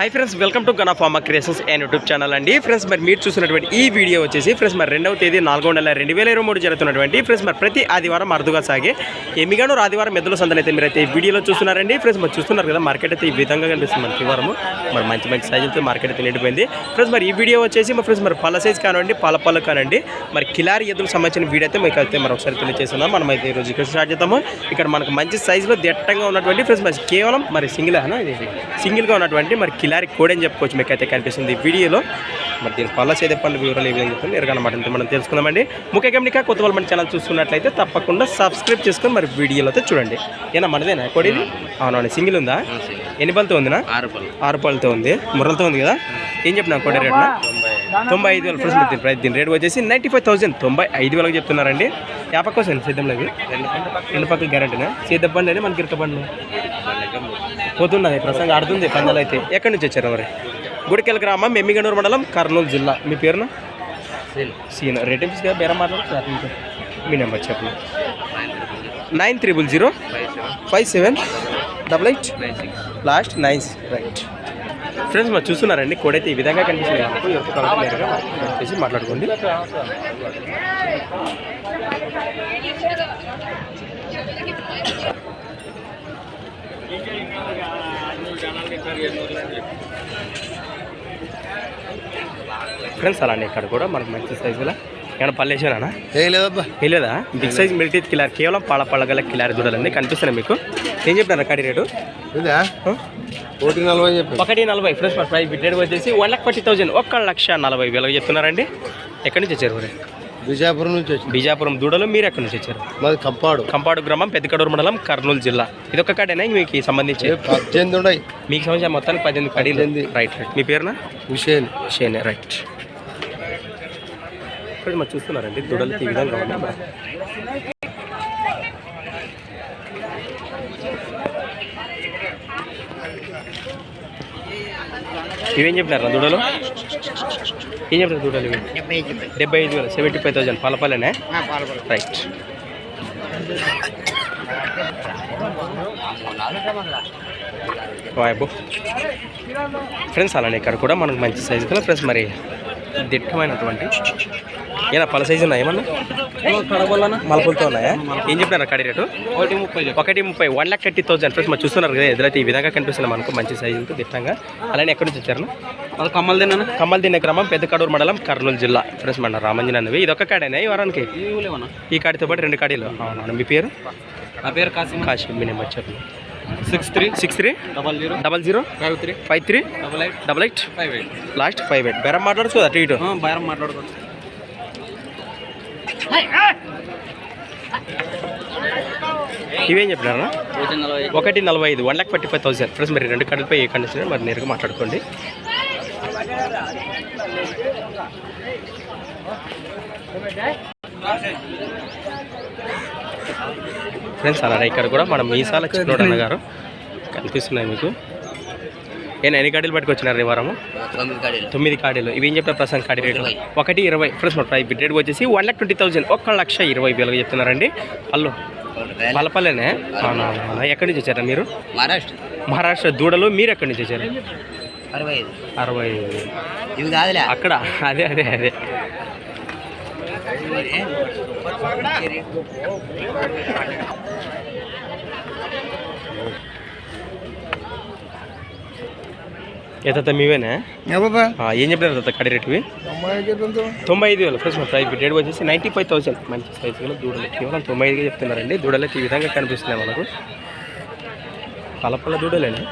Hi friends welcome to Gana pharma creations and YouTube channel అండి. Friends మరి మీరు చూసినటువంటి ఈ వీడియో వచ్చేసి ఫ్రెండ్స్ మరి రెండవ తేదీ నాలుగో నెల రెండు వేల ఇరవై మూడు జరుగుతున్నటువంటి ఫ్రెండ్స్ మరి ప్రతి ఆదివారం అరుదుగా సాగే ఎమ్మిగాను ఆదివారం మెదల సందని అయితే మీరైతే ఈ వీడియోలో చూస్తున్నారండి. ఫ్రెండ్స్ మరి చూస్తున్నారు కదా మార్కెట్ అయితే ఈ విధంగా కనిపిస్తుంది మనకి ఈ వారము. మరి మంచి మంచి సైజులతో మార్కెట్ అయితే నిండిపోయింది. ఫ్రెండ్స్ మరి ఈ వీడియో వచ్చేసి మా ఫ్రెండ్స్ మరి పల సైజ్ కానివ్వండి పల పళ్ళు కానివ్వండి మరి కిలారి ఎద్దులకు సంబంధించిన వీడియో అయితే మీకు అయితే మరి ఒకసారి తెలియజేస్తున్నాం మనం అయితే ఈరోజు ఇక్కడ స్టార్ట్ చేద్దాము. ఇక్కడ మనకు మంచి సైజులో దిట్టంగా ఉన్నటువంటి ఫ్రెండ్స్ మరి కేవలం మరి సింగిల్ అనా ఇది? సింగిల్గా ఉన్నటువంటి మరి కిలారి కోడ్ అని చెప్పుకోవచ్చు మీకు అయితే కనిపిస్తుంది ఈ వీడియోలో. మరి దీని పళ్ళ చేదే పండు వివరాలు ఏ విధంగా చెప్తుంది ఎరగన మాట మనం తెలుసుకుందామండి. ముఖ్య గమనిక కొత్త వాళ్ళు మన ఛానల్ చూస్తున్నట్లయితే తప్పకుండా సబ్స్క్రైబ్ చేసుకొని మరి వీడియోలో అయితే చూడంండి. ఏనా మనదేనా కోడి అవునవును సింగిల్ ఉందా? ఎన్ని పళ్ళతో ఉందినా? ఆరు పళ్ళు. ఆరు పళ్ళతో ఉంది. ముర్రలతో ఉంది కదా? ఏం చెప్పినా కోడి రేట్నా? తొంభై ఐదు వేల ఫ్రెండ్స్ మరి దీని ప్రైస్. దీని రేట్ వచ్చేసి నైంటీ ఫైవ్ థౌసండ్. తొంభై ఐదు వేలకు చెప్తున్నారండి. యాపక్క వస్తుంది సిద్ధంలో ఇవి రెండు పక్కల గ్యారంటీనా? సిద్ధ బండి అని మనకి ఇరక బండ్లు పోతున్నది ప్రసంగా ఆడుతుంది పందాలు అయితే. ఎక్కడి నుంచి వచ్చారు మరి? గుడికెల గ్రామం మెమ్మిగనూరు మండలం కర్నూలు జిల్లా. మీ పేరున? సీన్. రేటింగ్స్గా బేరం మాట్లాడుతున్నారు మీ నెంబర్ చెప్పండి. Nine triple zero five seven. Double eight last nine right. Friends మరి చూస్తున్నారండి కోడైతే ఈ విధంగా కనిపిస్తుంది మనకు ఎవరికి కావాలంటే నేరుగా చెప్పేసి మాట్లాడుకోండి. ఫ్రెండ్స్ అలానే ఇక్కడ కూడా మనకు మంచి సైజులో ఏమైనా పల్లేసానా ఏ లేదబ్బా. లేదా బిగ్ సైజ్ మిలిటీ కిలార్ కేవలం పాల పళ్ళగల కిలార్ దూడలండి. కనిపిస్తున్నాయి మీకు? ఏం చెప్పినారు కడి రేటు? ఇదా? ఒకటి నలభై ఒకటి నలభై. ఫ్రెండ్స్ ప్రైస్ బిడ్ రేట్ వచ్చేసి వన్ లాక్ ఫార్టీ థౌసండ్. ఒక్క లక్ష నలభై వేలకు చెప్తున్నారండి. ఎక్కడి నుంచి వచ్చారు మరి బిజాపురం నుంచి వచ్చింది బీజాపురం దూడలు మీరు ఎక్కడి నుంచి వచ్చారు? మాది కంపాడు. కంపాడు గ్రామం పెద్దకడూరు మండలం కర్నూలు జిల్లా. ఇది ఒక కాడేనా మీకు సంబంధించి? పద్దెనిమిది ఉన్నాయి. మీకు సంబంధించిన మొత్తానికి పద్దెనిమిది కడీలు. రైట్ రైట్ మీ పేరునా? హుషేన్ షేనే రైట్ ఇప్పుడు మరి చూస్తున్నారండి? దూడలు ఈ విధంగా ఉన్నాయి ఇవేం చెప్పినారు దూడలు? ఏం చెప్పినారు దూడలు ఇవి? డెబ్బై ఐదు వేలు సెవెంటీ ఫైవ్ థౌసండ్. పాలపాలనే? రైట్. వాయబో ఫ్రెండ్స్ అలానే ఇక్కడ కూడా మనకు మంచి సైజు కదా ఫ్రెండ్స్ మరి దిట్టమైనటువంటి ఏనా పల సైజు ఉన్నాయా ఏమన్నా? మలపులతో ఉన్నాయా? ఏం చెప్పినారు కడి రేటు? ఒకటి ముప్పై ఒకటి ముప్పై one lakh thirty thousand friends మరి చూస్తున్నారు కదా ఎదురైతే ఈ విధంగా కనిపిస్తుంది మనకు మంచి సైజులతో దిట్టంగా అలానే ఎక్కడి నుంచి వచ్చారు అది కమ్మలు తిన్నాను కమ్మల్ దిన్న గ్రామం పెద్ద కడూరు మండలం కర్నూలు జిల్లా. ఫ్రెండ్స్ మన రామంజనవి ఇది ఒక కాడేనా ఈ వారానికి? ఈ కాడితో పాటు రెండు కాడీలు. అవునా మీ పేరు? నా పేరు కాసిం కాశీ మీ నెంబర్ చెప్పండి. Six three six three double zero double zero five three five three double eight double eight five eight last five eight బెరం మాట్లాడచ్చు కదా అటు ఇటు? బేరం మాట్లాడుకోవచ్చు. ఇవేం చెప్పినారా ఒకటి నలభై. ఐదు one lakh forty five thousand friends మరి రెండు కడలపై ఏ కండిషన్ మరి నేరుగా మాట్లాడుకోండి. ఫ్రెండ్స్ అలానే ఇక్కడ కూడా మన మీసాల చిన్నోడు అన్నగారు కనిపిస్తున్నాయి మీకు. నేను ఎన్ని కాడీలు పట్టుకొచ్చినారు ఈ వారము? తొమ్మిది కాడీలు. ఇవి ఏం చెప్పిన ప్రస్తుతం కాడీ రేటు? ఒకటి ఇరవై. ఫ్రెండ్స్ మన ప్రైస్ రేట్ వచ్చేసి వన్ లాక్ ట్వంటీ థౌసండ్ ఒక్క లక్ష ఇరవై వేలుగా చెప్తున్నారండి. అవునా అవునా. ఎక్కడి నుంచి వచ్చారా మీరు? మహారాష్ట్ర. మహారాష్ట్ర దూడలు మీరు ఎక్కడి నుంచి వచ్చారు? అరవై ఐదు. అరవై ఐదు. అక్కడ? అదే అదే అదే. ఏ తాత మీవేనా ఏం చెప్పినారు తాత కడి రేటువి? తొంభై ఐదు వేలు. ఫ్రెండ్స్ మన ప్రైస్ బిడ్ రేట్ వచ్చేసి నైంటీ ఫైవ్ థౌసండ్. మంచి సైజు గల దూడలు. కేవలం తొంభై ఐదుగా చెప్తున్నారండి. దూడలు అయితే ఈ విధంగా కనిపిస్తున్నాయి మనకు. పలపల దూడలేనా?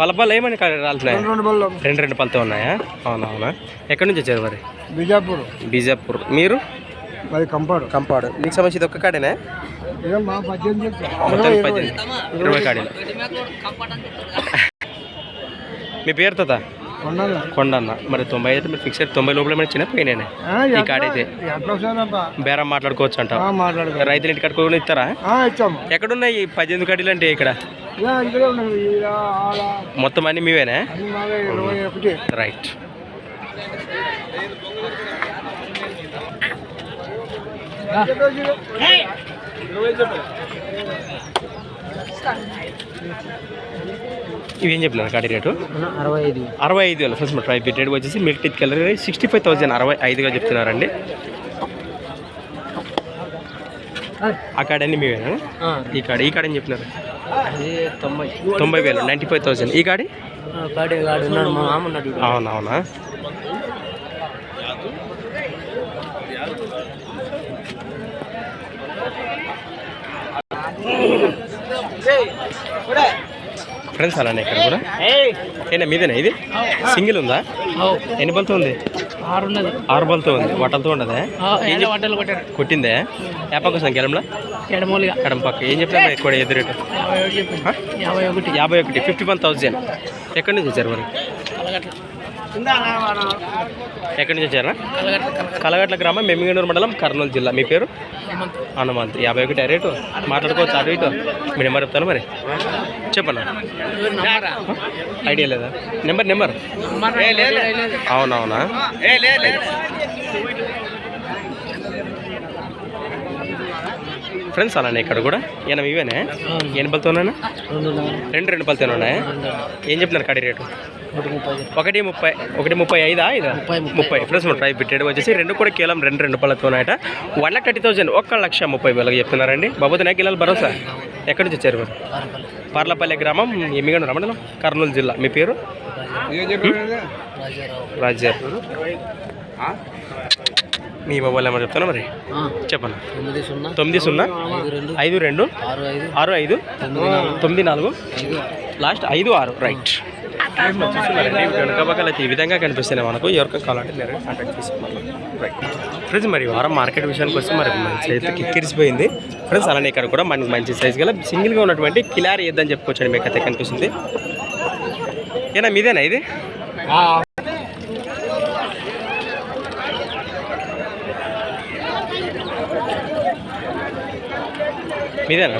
పలపలు ఏమని రాలుతున్నాయి? రెండు రెండు పళ్ళతో ఉన్నాయా? అవునా అవునా ఎక్కడి నుంచి వచ్చారు మరి? బిజాపూర్. బీజాపూర్. మీరు? అది కంపాడు. కంపాడు. మీకు సంబంధించి ఒక్క కాడేనా. మొత్తం ఇరవై, పద్దెనిమిది. ఇరవై కాడీలు మీ పేరు కొండల. కొండన్న. మరి తొంభై అయితే మీరు ఫిక్స్ తొంభై లోపల ఏమైనా చిన్న పోయినాయి? ఆ, ఈ కాడైతే? బేరం మాట్లాడుకోవచ్చు అంట. రైతులు ఇంటి కట్టుకోని ఇస్తారా? ఎక్కడున్నాయి ఈ పద్దెనిమిది కడీలు అంటే ఇక్కడ? మొత్తం అన్ని మీవేనా? ఇరవై ఇవేం చెప్పినారు కాటి రేటు? అరవై ఐదు. అరవై ఐదు వేలు. ఫస్ట్ ట్రై రేట్ వచ్చేసి milk teeth colour sixty five thousand అరవై ఐదుగా చెప్తున్నారండి. ఆ కాడ అన్ని మీవేనా? ఈ కాడ ఈ కాడ ఏం చెప్పినారు తొంభై. తొంభై వేలు నైంటీ ఫైవ్ థౌసండ్. ఈ కాడి? కాడి కాడు ఫ్రెండ్స్ అలానే ఇక్కడ కూడా? ఏనా మీదేనా ఇది? సింగిల్ ఉందా? ఎన్ని బలతో ఉంది? ఆరు బలతో ఉంది. వట్టలతో ఉండదా కొట్టిందే ఏ పక్క వస్తుంది గెలంలో ఎడమూలిగా. ఎడం పక్క ఏం చెప్పినా మరి ఎక్కువ ఎదురు రేటు? యాభై ఒకటి? యాభై ఒకటి. Fifty one thousand. ఎక్కడి నుంచి వచ్చారు మరి? ఎక్కడి నుంచి వచ్చారా? కలగట్ల గ్రామం మెమ్మిగనూరు మండలం కర్నూలు జిల్లా. మీ పేరు? హనుమంత్. యాభై ఒకటి రేటు? మాట్లాడుకోవచ్చు అటు ఇటు. మీ నెంబర్ చెప్తాను మరి. చెప్పన్నా ఐడియా లేదా? Number number. అవునవునా? ఫ్రెండ్స్ అలానే ఇక్కడ కూడా? ఈయన ఇవేనే ఎన్ని బలతోనా రెండు రెండు రెండు బలతోనే ఉన్నాయా ఏం చెప్తున్నారు కడి రేటు? ఒకటి ముప్పై. ఒకటి ముప్పై ఐదా ఐదా? ముప్పై, ఫ్రెండ్స్ మన ప్రైస్ పెట్టేది వచ్చేసి రెండు కూడా కేవలం రెండు రెండు పళ్ళతో ఉన్నాయట వన్ లాక్ థర్టీ థౌసండ్ ఒక్క లక్ష ముప్పై వేలకు చెప్తున్నారండి. బాబు నాకిలాలు భరోసా? ఎక్కడి నుంచి వచ్చారు మీరు? పార్లపల్లి. గ్రామం ఎమ్మిగండ మండలం కర్నూలు జిల్లా. మీ పేరు? రాజ్యార్ మీ మొబైల్ నెంబర్ చెప్తాను మరి? చెప్పండి తొమ్మిది సున్నా. తొమ్మిది సున్నా ఐదు రెండు. ఆరు ఐదు. ఆరు ఐదు తొమ్మిది నాలుగు. లాస్ట్ ఐదు ఆరు. రైట్ వెనక పక్కల అయితే ఈ విధంగా కనిపిస్తున్నాయి మనకు. ఎవరికి కావాలంటే నేరుగా కాంటాక్ట్ చేసి రైట్ ఫ్రెండ్స్ మరి ఈ వారం మార్కెట్ విషయానికి వస్తే మరి మంచి అయితే కిక్కిరిసిపోయింది ఫ్రెండ్స్ అలానే ఇక్కడ కూడా మనకి మంచి సైజ్ గల సింగిల్గా ఉన్నటువంటి కిలారి ఎద్దని చెప్పుకోవచ్చండి. మీకు అయితే కనిపిస్తుంది. ఏనా మీదేనా ఇది? మీదేనా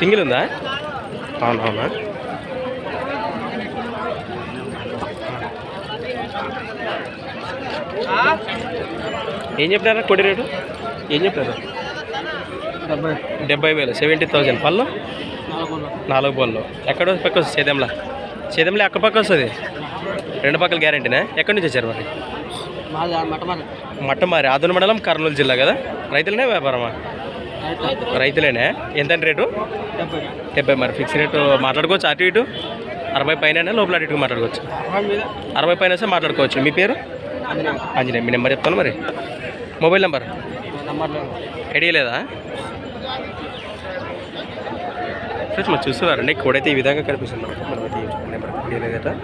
సింగిల్ ఉందా? అవునవునా ఏం చెప్పినారా కొడి రేటు? ఏం చెప్పారు? డెబ్బై డెబ్బై వేలు సెవెంటీ థౌజండ్. పళ్ళు? నాలుగు బళ్ళు ఎక్కడ పక్క వస్తుంది? సేదంలా సేదంలో ఎక్క పక్క వస్తుంది? రెండు పక్కల గ్యారంటీనా? ఎక్కడి నుంచి వచ్చారు మరి? మాది మటమని మట్ట మరి. ఆదున మండలం కర్నూలు జిల్లా కదా? రైతులనే వ్యాపారమా? రైతులేనే? ఎంత రేటు? డెబ్బై మరి ఫిక్స్ రేటు మాట్లాడుకోవచ్చు అటు ఇటు? అరవై పైన లోపల అటు ఇటు మాట్లాడుకోవచ్చు? అరవై పైన వస్తే మాట్లాడుకోవచ్చు. మీ పేరు? అంజనే. మీ నెంబర్ చెప్తాను మరి. Mobile number? ఎడియలేదా లేదా? ఫ్రెండ్స్ మరి చూస్తున్నారండి కోడైతే ఈ విధంగా కనిపిస్తుంది. మనం అయితే నెంబర్ ఐడియా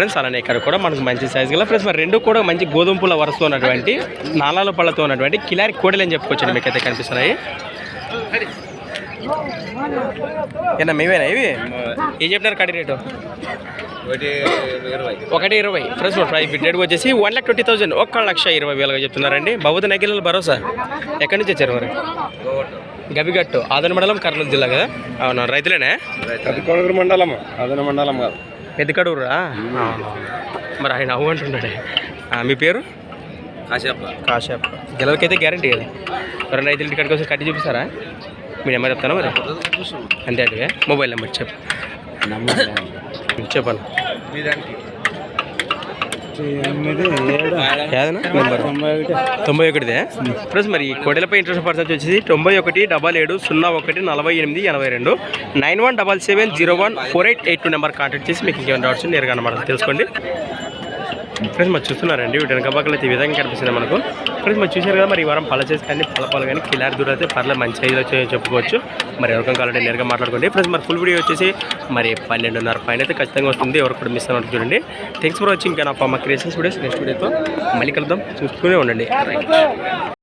ఫ్రెండ్స్ అలానే ఇక్కడ కూడా మనకు మంచి సైజు గల ఫ్రెండ్స్. మరి రెండు కూడా మంచి గోధుమ పూల వరుసతో ఉన్నటువంటి నాలాల పళ్ళతో ఉన్నటువంటి కిలారి కోడలు అని చెప్పుకోవచ్చు మీకు అయితే కనిపిస్తున్నాయి. ఏనా మేమేనా ఇవి? ఏం చెప్పినారు కడి రేటు? ఒకటి ఇరవై. ఫ్రెండ్స్ ప్రైస్ రేట్ వచ్చేసి వన్ లాక్ ట్వంటీ థౌసండ్ ఒక్క లక్ష ఇరవై వేలుగా చెప్తున్నారండి. బౌద్ధ నగిల భరోసా. ఎక్కడి నుంచి వచ్చారు మరి? గబిగట్టు ఆదన మండలం కర్నూలు జిల్లా కదా? అవును రైతులేనే? మండలం ఆదన మండలం కాదు. పెద్దకడూరా? మరి ఆయన అవ్వు అంటున్నాడే. మీ పేరు? కాసేపు కాశాప్ గెలవకైతే గ్యారంటీ కదా. రెండు రైతులు ఇంటికాడికి వచ్చి కట్టి చూపిస్తారా? మీ నెంబర్ చెప్తాను మరి? అంతే అంటే మొబైల్ నెంబర్ చెప్పు. చెప్పండి ఎనిమిది ఏడు ఏదైనా నెంబర్ తొంభై ఒకటి. తొంభై ఒకటిదే? ప్లస్ మరి ఈ కోడెలపై ఇంట్రెస్ట్ పర్సెంట్ వచ్చేసి తొంభై ఒకటి డబల్ ఏడు సున్నా ఒకటి నలభై ఎనిమిది ఎనభై రెండు nine one double seven zero one four eight eight two number contact చేసి మీకు ఇంకేమైనా డౌట్స్ నేరుగా అన్నమాట తెలుసుకోండి. ఫ్రెండ్స్ మరి చూస్తున్నారండి వీటి వెనక పక్కల అయితే ఈ విధంగా కనిపిస్తుంది మనకు. ఫ్రెండ్స్ మరి చూశారు కదా మరి ఈ వారం పళ్ళ చేసి కానీ పళ్ళ పాలు కానీ కిలారి దూరం అయితే పర్లేదు మంచి సైజులో చెప్పుకోవచ్చు. మరి ఎవరికం కావాలంటే నేరుగా మాట్లాడుకోండి. ఫ్రెండ్స్ మరి ఫుల్ వీడియో వచ్చేసి మరి పన్నెండున్నర పైన అయితే ఖచ్చితంగా వస్తుంది. ఎవరు కూడా మిస్ అన్నట్టు చూడండి. థ్యాంక్స్ ఫర్ వాచింగ్ ఇంకా నా ఫార్మా క్రియేషన్స్ వీడియోస్ నెక్స్ట్ వీడియోతో మళ్ళీ కలుద్దాం. చూస్తూనే ఉండండి.